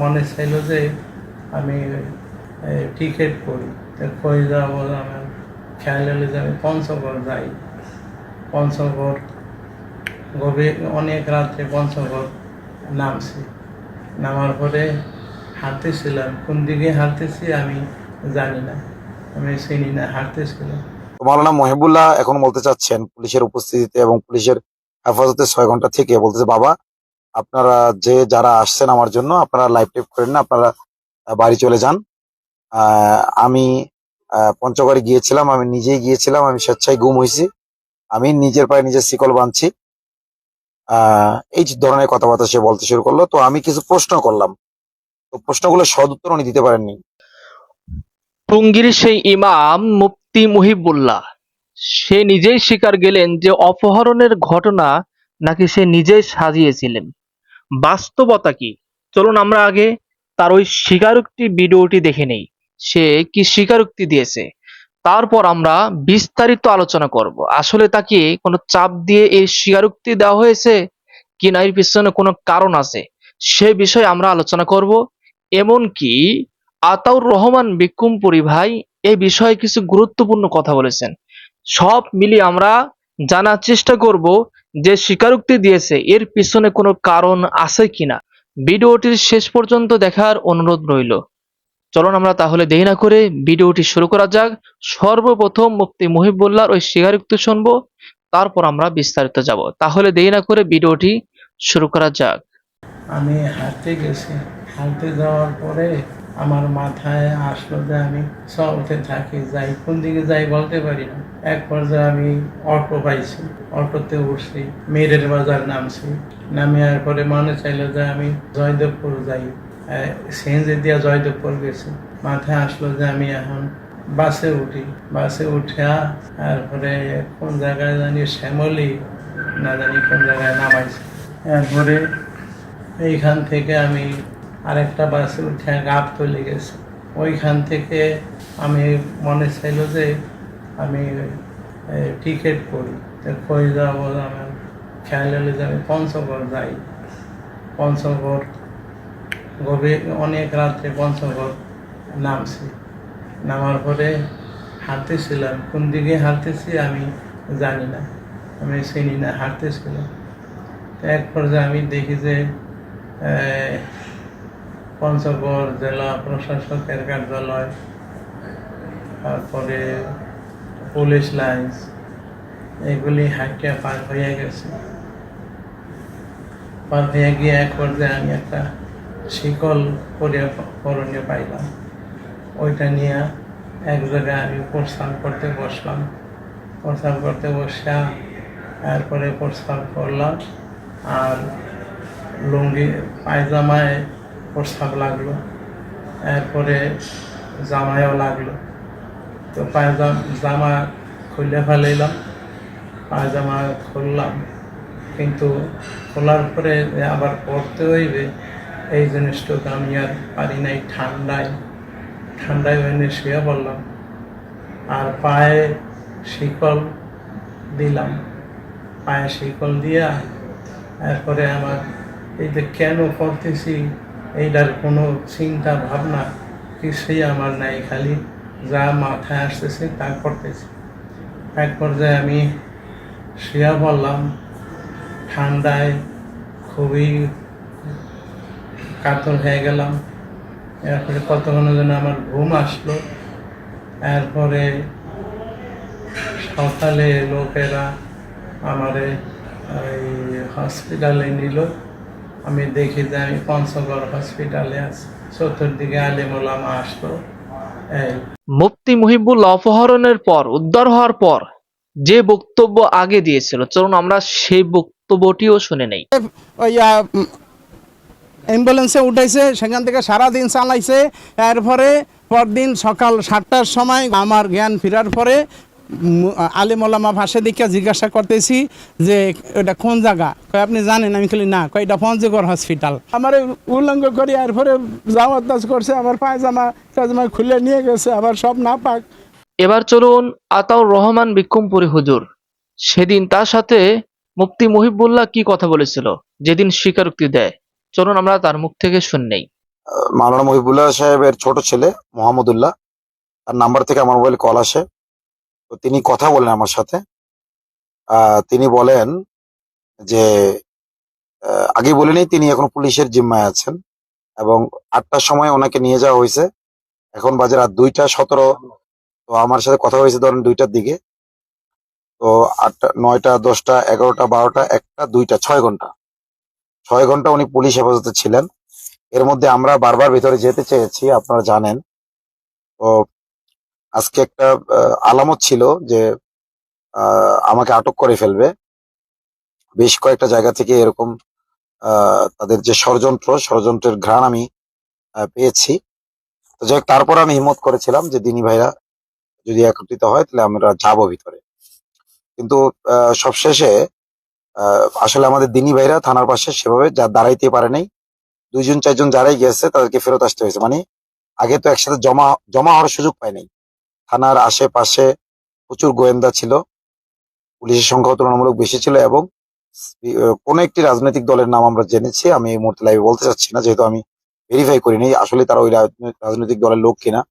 মনে ছিল যে আমি টিকিট করি। কই যাব আমার খেয়াল হলো যে আমি পঞ্চগড় যাই। পঞ্চগড় গভীর, অনেক রাত্রে পঞ্চগড় নামছি। নামার পরে হাঁটতেছিলাম। কোন দিকে হাঁটতেছি আমি জানি না। আমি চিনি না, হাঁটতেছিলাম। মাওলানা মহিবুল্লাহ। এখন বলতে চাচ্ছেন, পুলিশের উপস্থিতিতে এবং পুলিশের হেফাজতে ছয় ঘণ্টা থেকে বলতেছে, বাবা আপনারা যে যারা আসছেন আমার জন্য, আপনারা লাইভ টেপ করেন না, আপনারা বাড়ি চলে যান। আমি পঞ্চগড়ে গিয়েছিলাম, আমি নিজেই গিয়েছিলাম, আমি স্বেচ্ছায় গুম হয়েছি। আমি নিজের পায়ে নিজের শিকল বাঁধছি। এই ধরনের কথাবার্তা সে বলতে শুরু করল। তো আমি কিছু প্রশ্ন করলাম। তো প্রশ্নগুলো সদ উত্তর উনি দিতে পারেননি। টঙ্গীর সেই ইমাম মুফতি মুহিবুল্লাহ, সে নিজেই স্বীকার গেলেন যে অপহরণের ঘটনা নাকি সে নিজেই সাজিয়েছিলেন। বাস্তবতা কি? চলুন আমরা আগে তার ওই স্বীকারোক্তি ভিডিওটি দেখে নেই। সে কি স্বীকারোক্তি দিয়েছে? তারপর আমরা বিস্তারিত আলোচনা করব। আসলে তাকে কোনো চাপ দিয়ে এই স্বীকারোক্তি দেওয়া হয়েছে কিনা এর পিছনে কোনো কারণ আছে, সে বিষয়ে আমরা আলোচনা করব। এমনকি আতাউর রহমান বিক্রমপুরী ভাই এ বিষয়ে কিছু গুরুত্বপূর্ণ কথা বলেছেন। সব মিলিয়ে আমরা জানার চেষ্টা করব যে স্বীকারোক্তি দিয়েছে, এর পিছনে কোনো কারণ আছে কিনা। ভিডিওটির শেষ পর্যন্ত দেখার অনুরোধ রইল। চলুন আমরা তাহলে দেরি না করে ভিডিওটি শুরু করা যাক। সর্বপ্রথম মুফতি মুহিবুল্লাহর ওই স্বীকারোক্তি শুনব, তারপর আমরা বিস্তারিত যাব। তাহলে দেরি না করে ভিডিওটি শুরু করা যাক। আমি হাঁটতে গেছি। হাঁটতে যাওয়ার পরে আমার মাথায় আসলো যে আমি চলতে থাকি, যাই, কোন দিকে যাই বলতে পারি না। এক পর্যায়ে আমি অটো পাইছি। অটোতে উঠছি, মেরের বাজার নামছি। নামিয়ার পরে মনে চাইলো যে আমি জয়দেবপুর যাই। সিএনজি দিয়া জয়দেবপুর গেছি। মাথায় আসলো যে আমি এখন বাসে উঠি। বাসে উঠিয়া তারপরে কোন জায়গায় জানি শ্যামলি, না জানি কোন জায়গায় নামাইছে। এরপরে এইখান থেকে আমি আরেকটা বাসে উঠে গাপ তুলে গেছে। ওইখান থেকে আমি মনে চাইলো যে আমি টিকিট করি। তো কই যাব আমার খেয়াল হলো যে আমি পঞ্চগড় যাই। পঞ্চগড় গভীর, অনেক রাত্রে পঞ্চগড় নামছি। নামার পরে হাঁটতেছিলাম। কোন দিকে হাঁটতেছি আমি জানি না। আমি চিনি না, হাঁটতেছিলাম। এক পর্যায়ে আমি দেখি যে পঞ্চগড় জেলা প্রশাসকের কার্যালয়, তারপরে পুলিশ লাইন্স, এগুলি হাঁটিয়া পার হয়ে গেছে। পার হয়ে গিয়ে এক পর্যায়ে আমি একটা শিকল করে করণীয় পাইলাম। ওইটা নিয়ে এক জায়গায় আমি প্রস্থান করতে বসলাম। প্রস্থান করতে বসা তারপরে প্রস্থান করলাম আর লুঙ্গি, পায়জামায় প্রস্তাব লাগল। এরপরে জামায়ও লাগল। তো পায়জাম, জামা খুলে ফেলাইলাম। পায়জামা খুললাম। কিন্তু খোলার পরে আবার পরতে হইবে। এই জিনিসটুকু আমি আর পারি নাই ঠান্ডায়। ঠান্ডায় ওখানে শুয়ে পড়লাম। আর পায়ে শিকল দিলাম। পায়ে শিকল দিয়া এরপরে আমার এই যে কেন করতেছি এইটার কোনো চিন্তা ভাবনা কিছুই আমার নাই, খালি যা মাথায় আসতেছে তা করতেছি। এক পর্যায়ে আমি শুয়ে পড়লাম, ঠান্ডায় খুবই কাতর হয়ে গেলাম। এরপরে কতক্ষণের জন্য আমার ঘুম আসলো, এরপরে সকালে লোকেরা আমারে এই হসপিটালে নিল। আমি দেখি যে আমি পঞ্চগড় হসপিটালে আছি। চতুর্দিকে আলিমুলামা আসলো। এই মুফতি মুহিবুল অপহরণের পর উদ্ধার হওয়ার পর যে বক্তব্য আগে দিয়েছিল চলুন আমরা সেই বক্তব্যটিও শুনে নেই। ওই অ্যাম্বুলেন্সে উঠাইছে সেখান থেকে সারাদিন চালাইছে। এরপরে পরদিন সকাল সাতটার সময় আমার জ্ঞান ফেরার পরে উম, আলিমুল্লামা ভাষা দিকে জিজ্ঞাসা করতেছি যে এটা কোন জায়গা? কয় আপনি জানেন? আমি খালি না। কয় এটা পঞ্চগড় হসপিটাল। আমার উল্লঙ্ঘ করি এরপরে জামাত দাস করছে আমার পায়জামা টায়জামা খুলে নিয়ে গেছে আবার সব না পাক এবার চলুন আতাউর রহমান বিক্রমপুরী হুজুর। সেদিন তার সাথে মুফতি মুহিবুল্লাহ কি কথা বলেছিল যেদিন স্বীকারোক্তি দেয়? চলুন আমরা তার মুখ থেকে শুনে নেই মাওলানা মহিবুল্লাহ সাহেবের ছোট ছেলে মোহাম্মদুল্লাহ। তার নাম্বার থেকে আমার মোবাইলে কল আসে। তো তিনি কথা বলেন আমার সাথে। তিনি বলেন যে আগে বলিনি, তিনি এখন পুলিশের জিম্মায় আছেন এবং আটটার সময় ওনাকে নিয়ে যাওয়া হয়েছে। এখন বাজে রাত দুইটা সতেরো। তো আমার সাথে কথা হয়েছে ধরেন দুইটার দিকে। তো আটটা, নয়টা, দশটা, এগারোটা, বারোটা, একটা, দুইটা, ছয় ঘণ্টা। ছয় ঘণ্টা উনি পুলিশ হেফাজতে ছিলেন। এর মধ্যে আমরা বারবার ভিতরে যেতে চেয়েছি, আপনারা জানেন। তো আজকে একটা আলামত ছিল যে আমাকে আটক করে ফেলবে। বেশ কয়েকটা জায়গা থেকে এরকম তাদের যে ষড়যন্ত্র, ষড়যন্ত্রের ঘ্রাণ আমি পেয়েছি। তো যাই তারপর আমি হিম্মত করেছিলাম যে, দিনী ভাইরা যদি একত্রিত হয়, তাহলে আমরা যাব ভিতরে। কিন্তু সবশেষে আসলে আমাদের দিনী ভাইরা থানার পাশে সেভাবে যা দাঁড়াইতে পারে নাই। দুইজন, চারজন যারাই গেছে, তাদেরকে ফেরত আসতে হয়েছে। মানে আগে তো একসাথে জমা জমা হওয়ার সুযোগ পায় নাই। থানার আশেপাশে প্রচুর গোয়েন্দা ছিল। পুলিশের সংখ্যাও তুলনামূলক বেশি ছিল এবং কোনো একটি রাজনৈতিক দলের নাম আমরা জেনেছি, আমি এই মুহূর্তে লাইভে বলতে চাচ্ছি না, যেহেতু আমি ভেরিফাই করিনি আসলে তারা ওই রাজনৈ- রাজনৈতিক দলের লোক কিনা।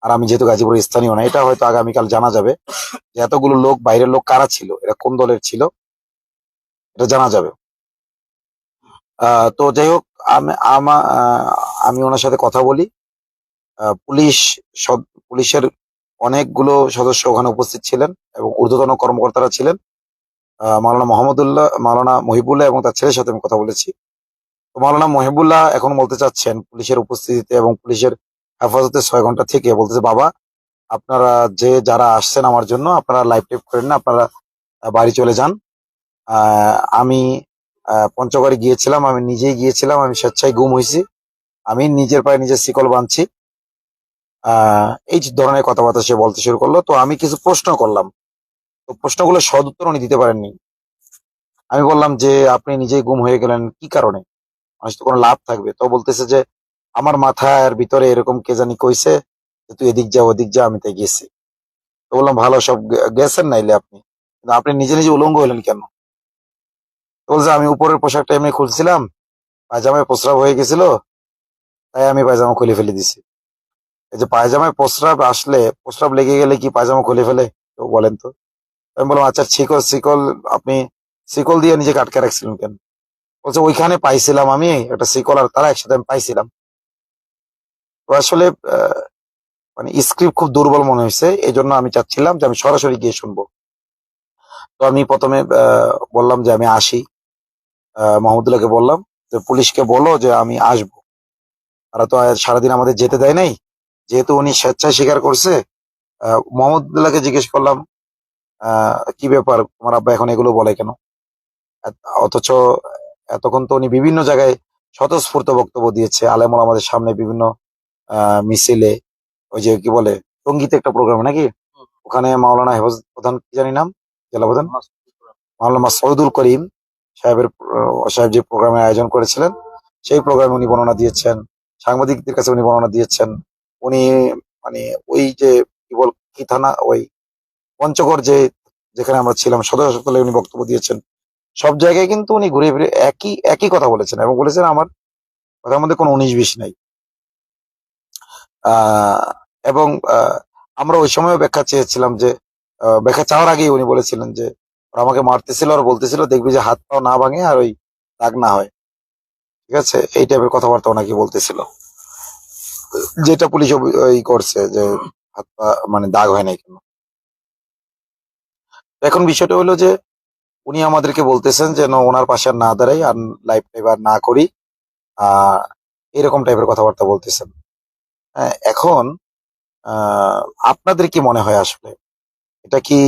আর আমি যেহেতু গাজীপুরের স্থানীয় না, এটা হয়তো আগামীকাল জানা যাবে যে এতগুলো লোক, বাইরের লোক কারা ছিল, এরা কোন দলের ছিল, এটা জানা যাবে। তো যাই হোক, আমি, আমা- ওনার সাথে কথা বলি। পুলিশ পুলিশের অনেকগুলো সদস্য ওখানে উপস্থিত ছিলেন এবং ঊর্ধ্বতন কর্মকর্তারা ছিলেন। আহ, মাওলানা মোহাম্মদুল্লাহ মাওলানা মহিবুল্লাহ এবং তার ছেলের সাথে আমি কথা বলেছি। তো মাওলানা মহিবুল্লাহ এখন বলতে চাচ্ছেন পুলিশের উপস্থিতিতে এবং পুলিশের হেফাজতে ছয় ঘণ্টা থেকে বলতেছে বাবা আপনারা যে যারা আসছেন আমার জন্য আপনারা লাইভ টেপ করেন না আপনারা বাড়ি চলে যান। আমি পঞ্চগড়ে গিয়েছিলাম আমি নিজেই গিয়েছিলাম আমি স্বেচ্ছায় গুম হয়েছি। আমি নিজের পায়ে নিজের শিকল বাঁধছি। এই ধরনের কথাবার্তা সে বলতে শুরু করল, তো আমি কিছু প্রশ্ন করলাম। তো প্রশ্নগুলো সদ উত্তর উনি দিতে পারেননি। আমি বললাম যে, আপনি নিজেই গুম হয়ে গেলেন কি কারণে? মানুষ তো কোনো লাভ থাকবে। তো বলতেছে যে, আমার মাথার ভিতরে এরকম কে জানি কইছে যে, তুই এদিক যা, ওদিক যা, আমি তাই গেছি। তো বললাম, ভালো, সব গেছেন নাইলে আপনি। কিন্তু আপনি নিজে নিজে উলঙ্গ হলেন কেন? বলছে, আমি উপরের পোশাকটা এমনি খুলছিলাম, পায়জামায় প্রস্রাব হয়ে গেছিল, তাই আমি পায়জামা খুলে ফেলে দিছি। এই যে পায়জামায় প্রস্রাব আসলে প্রস্রাব লেগে গেলে কি পায়জামা খুলে ফেলে? তো বলেন তো। আমি বললাম আচ্ছা শিকল শিকল আপনি শিকল দিয়ে নিজেকে আটকে রাখছিলেন কেন? বলছে ওইখানে পাইছিলাম আমি একটা শিকল আর তারা একসাথে আমি পাইছিলাম। তো আসলে মানে স্ক্রিপ্ট খুব দুর্বল মনে হয়েছে। এই জন্য আমি চাচ্ছিলাম যে আমি সরাসরি গিয়ে শুনব। তো আমি প্রথমে বললাম যে আমি আসি। আহ, মোহাম্মদুল্লাহকে বললাম যে পুলিশকে বলো যে আমি আসব। তারা তো সারাদিন আমাদের যেতে দেয় নাই। যেহেতু উনি স্বেচ্ছায় স্বীকার করছে মোহাম্মদুল্লাহকে জিজ্ঞেস করলাম কি ব্যাপার তোমার আব্বা এখন এগুলো বলে কেন? অথচ এতক্ষণ তো উনি বিভিন্ন জায়গায় স্বতঃস্ফূর্ত বক্তব্য দিয়েছে, আলেমুল আমাদের সামনে বিভিন্ন মিছিলে, ওই যে কি বলে সংগীত একটা প্রোগ্রাম নাকি? ওখানে মাওলানা হেফাজত প্রধান, কি জানি নাম? জেলা প্রধান? মাওলানা সৌদুল করিম সাহেবের সাহেব যে প্রোগ্রামের আয়োজন করেছিলেন, সেই প্রোগ্রামে উনি বর্ণনা দিয়েছেন, সাংবাদিকদের কাছে উনি বর্ণনা দিয়েছেন উনি মানে ওই যে কি বল, কি থানা, ওই পঞ্চগড় যে, যেখানে আমরা ছিলাম, সদর হাসপাতালে উনি বক্তব্য দিয়েছেন। সব জায়গায় কিন্তু উনি ঘুরে ফিরে একই একই কথা বলেছেন এবং বলেছেন আমার কথার মধ্যে কোনো উনিশ বিশ নাই। এবং আমরা ওই সময় ব্যাখ্যা চেয়েছিলাম যে ব্যাখ্যা চাওয়ার আগেই উনি বলেছিলেন যে, ওরা আমাকে মারতেছিল আর বলতেছিল, দেখবি যে হাত পাও না ভাঙে আর ওই দাগ না হয়। ঠিক আছে? এই টাইপের কথাবার্তা ওনাকে বলতেছিল। যেটা পুলিশ ওই করছে যে হাত পা মানে দাগ হয় নাই কেন? এখন বিষয়টা হলো যে উনি আমাদেরকে বলতেছেন যেন ওনার পাশে আর না দাঁড়াই আর লাইফ টাইপ আর না করি। আহ এরকম টাইপের কথাবার্তা বলতেছেন। হ্যাঁ, এখন আপনাদের কি মনে হয় আসলে? এটা কি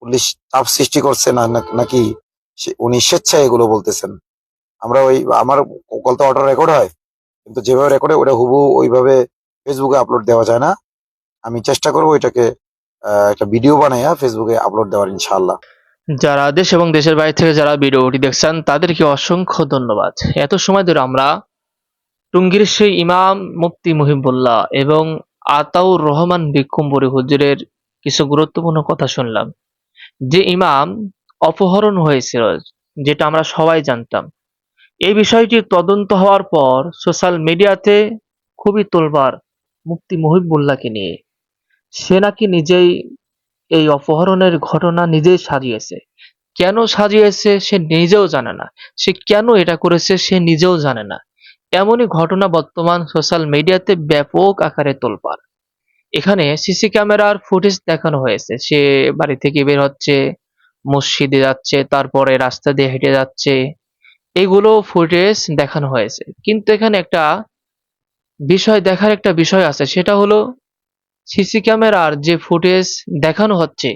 পুলিশ চাপ সৃষ্টি করছে না নাকি উনি স্বেচ্ছায় এগুলো বলতেছেন? আমরা ওই আমার কল তো অটো রেকর্ড হয়? কিন্তু যেভাবে রেকর্ড ওটা হুবু ওইভাবে ফেসবুকে আপলোড দেওয়া যায় না। আমি চেষ্টা করব আহ, একটা ভিডিও বানাইয়া ফেসবুকে আপলোড দেওয়ার ইনশাআল্লাহ। যারা দেশ এবং দেশের বাইরে থেকে যারা ভিডিওটি দেখছেন তাদেরকে অসংখ্য ধন্যবাদ। এত সময় ধরে আমরা টুঙ্গির সেই ইমাম মুফতি মুহিবুল্লাহ এবং আতাউর রহমান বিক্কুম্বরি হুজুরের কিছু গুরুত্বপূর্ণ কথা শুনলাম। যে ইমাম অপহরণ হয়েছিল যেটা আমরা সবাই জানতাম। এই বিষয়টির তদন্ত হওয়ার পর সোশ্যাল মিডিয়াতে খুবই তোলবার মুক্তি মুহিবুল্লাহকে নিয়ে। সে নাকি নিজেই এই অপহরণের ঘটনা নিজেই সাজিয়েছে। কেন সাজিয়েছে সে নিজেও জানে না। সে কেন এটা করেছে সে নিজেও জানে না। এমনই ঘটনা বর্তমান সোশ্যাল মিডিয়াতে ব্যাপক আকারে তোলপাড়। এখানে সিসি ক্যামেরার ফুটেজ দেখানো হয়েছে। সে বাড়ি থেকে বের হচ্ছে, মসজিদে যাচ্ছে, তারপরে রাস্তা দিয়ে হেঁটে যাচ্ছে এগুলো ফুটেজ দেখানো হয়েছে। কিন্তু এখানে একটা বিষয়, দেখার একটা বিষয় আছে। সেটা হলো সিসি ক্যামেরার যে ফুটেজ দেখানো হচ্ছে,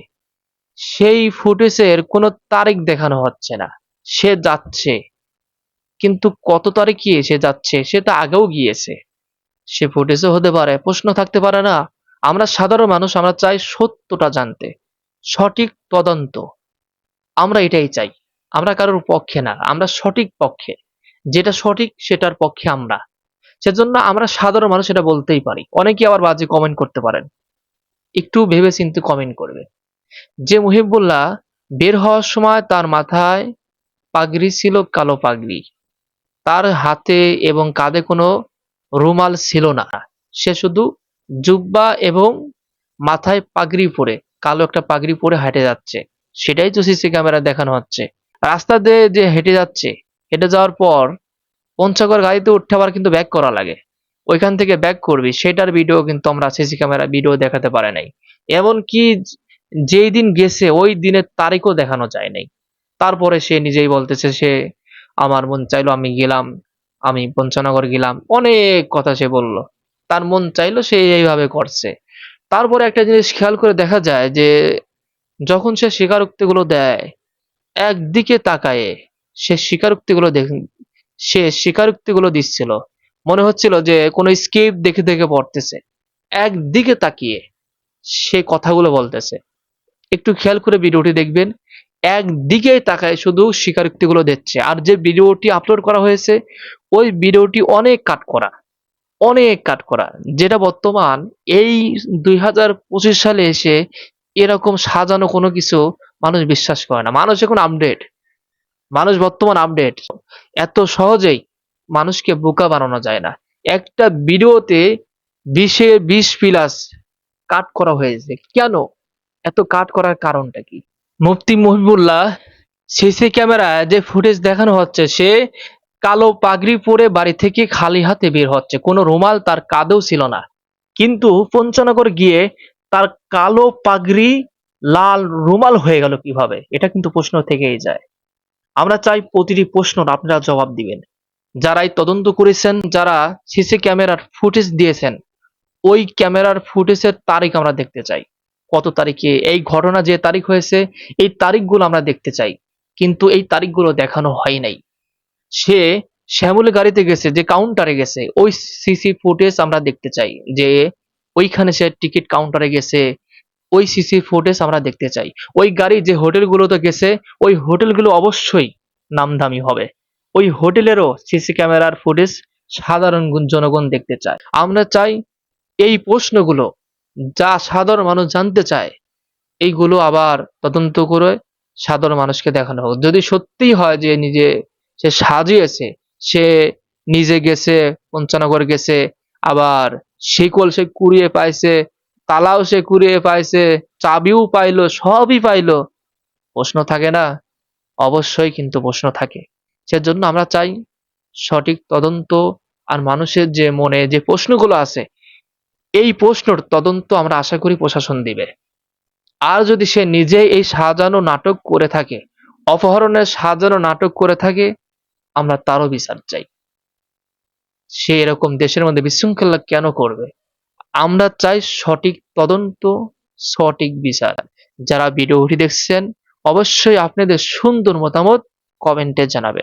সেই ফুটেজের কোনো তারিখ দেখানো হচ্ছে না। সে যাচ্ছে। কিন্তু কত তারিখ গিয়ে সে যাচ্ছে, সে তো আগেও গিয়েছে। সে ফুটেজও হতে পারে, প্রশ্ন থাকতে পারে না। আমরা সাধারণ মানুষ, আমরা চাই সত্যটা জানতে। সঠিক তদন্ত। আমরা এটাই চাই। আমরা কারোর পক্ষে না, আমরা সঠিক পক্ষে। যেটা সঠিক সেটার পক্ষে আমরা। সেজন্য আমরা সাধারণ মানুষ এটা বলতেই পারি। অনেকে আবার বাজে কমেন্ট করতে পারেন। একটু ভেবে চিন্তে কমেন্ট করবে। যে মুহিবুল্লাহ বের হওয়ার সময় তার মাথায় পাগড়ি ছিল কালো পাগড়ি। তার হাতে এবং কাঁধে কোনো রুমাল ছিল না। সে শুধু জুব্বা এবং মাথায় পাগড়ি পরে, কালো একটা পাগড়ি পরে হেঁটে যাচ্ছে। সেটাই তো সিসি ক্যামেরা দেখানো হচ্ছে। রাস্তা দিয়ে যে হেঁটে যাচ্ছে, হেঁটে যাওয়ার পর পঞ্চগড় গাড়িতে উঠতে আবার কিন্তু ব্যাক করা লাগে। ওইখান থেকে ব্যাক করবি, সেটার ভিডিও কিন্তু আমরা সিসি ক্যামেরা ভিডিও দেখাতে পারে নাই। এমনকি যেই দিন গেছে, ওই দিনের তারিখও দেখানো যায় নাই। তারপরে সে নিজেই বলতেছে, সে আমার মন চাইলো আমি গেলাম, আমি পঞ্চনগর গেলাম। অনেক কথা সে বলল। তার মন চাইলো সে এইভাবে করছে। তারপরে একটা জিনিস খেয়াল করে দেখা যায় যে, যখন সে স্বীকারোক্তিগুলো দেয় একদিকে তাকায়ে সে স্বীকারোক্তিগুলো দেখ, সে স্বীকারোক্তিগুলো দিচ্ছিল। মনে হচ্ছিল যে কোনো স্কেপ দেখে দেখে পড়তেছে। একদিকে তাকিয়ে সে কথাগুলো বলতেছে। একটু খেয়াল করে ভিডিওটি দেখবেন। একদিকে তাকায় শুধু স্বীকারোক্তিগুলো দিচ্ছে। আর যে ভিডিওটি আপলোড করা হয়েছে, ওই ভিডিওটি অনেক কাট করা। অনেক কাট করা। যেটা বর্তমান এই দুই হাজার পঁচিশ সালে এসে এরকম সাজানো কোনো কিছু মানুষ বিশ্বাস করে না। মানুষ এখন আপডেট মানুষ বর্তমান আপডেট এত সহজেই মানুষকে বোকা বানানো যায় না। একটা ভিডিওতে বিশে বিশ প্লাস কাট করা হয়েছে। কেন? এত কাট করার কারণটা কি? মুফতি মহিবুল্লাহ সিসি ক্যামেরায় যে ফুটেজ দেখানো হচ্ছে, সে কালো পাগড়ি পরে বাড়ি থেকে খালি হাতে বের হচ্ছে। কোনো রুমাল তার কাঁধেও ছিল না। কিন্তু পঞ্চনগর গিয়ে তার কালো পাগড়ি লাল রুমাল হয়ে গেল কীভাবে? এটা কিন্তু প্রশ্ন থেকেই যায়। আমরা চাই প্রতিটি প্রশ্নর আপনারা জবাব দিবেন। যারাই তদন্ত করেছেন, যারা সিসি ক্যামেরার ফুটেজ দিয়েছেন, ওই ক্যামেরার ফুটেজের তারিখ আমরা দেখতে চাই। কত তারিখে? এই ঘটনা যে তারিখ হয়েছে, এই তারিখগুলো আমরা দেখতে চাই। কিন্তু এই তারিখগুলো দেখানো হয় নাই। সে শ্যামল গাড়িতে গেছে, যে কাউন্টারে গেছে, ওই সিসি ফুটেজ আমরা দেখতে চাই যে ওইখানে সে টিকিট কাউন্টারে গেছে ওই সিসি ফুটেজ আমরা দেখতে চাই। ওই গাড়ি যে হোটেলগুলোতে গেছে, ওই হোটেলগুলো অবশ্যই নামদামি হবে। ওই হোটেলেরও সিসি ক্যামেরার ফুটেজ সাধারণ জনগণ দেখতে চায়। আমরা চাই এই প্রশ্নগুলো যা সাধারণ মানুষ জানতে চায়, এইগুলো আবার তদন্ত করে সাধারণ মানুষকে দেখানো হোক। যদি সত্যিই হয় যে নিজে সে সাজিয়েছে, সে নিজে গেছে, পঞ্চনগর গেছে, আবার শিকল সে কুড়িয়ে পাইছে তালাও সে কুড়িয়ে পাইছে, চাবিও পাইলো, সবই পাইলো। প্রশ্ন থাকে না? অবশ্যই কিন্তু প্রশ্ন থাকে। সেজন্য আমরা চাই সঠিক তদন্ত আর মানুষের যে মনে যে প্রশ্নগুলো আছে, এই প্রশ্নর তদন্ত আমরা আশা করি প্রশাসন দিবে। আর যদি সে নিজেই এই সাজানো নাটক করে থাকে, অপহরণের সাজানো নাটক করে থাকে, আমরা তারও বিচার চাই। সে এরকম দেশের মধ্যে বিশৃঙ্খলা কেন করবে? আমরা চাই সঠিক তদন্ত, সঠিক বিচার। যারা ভিডিওটি দেখছেন, অবশ্যই আপনাদের সুন্দর মতামত কমেন্টে জানাবেন।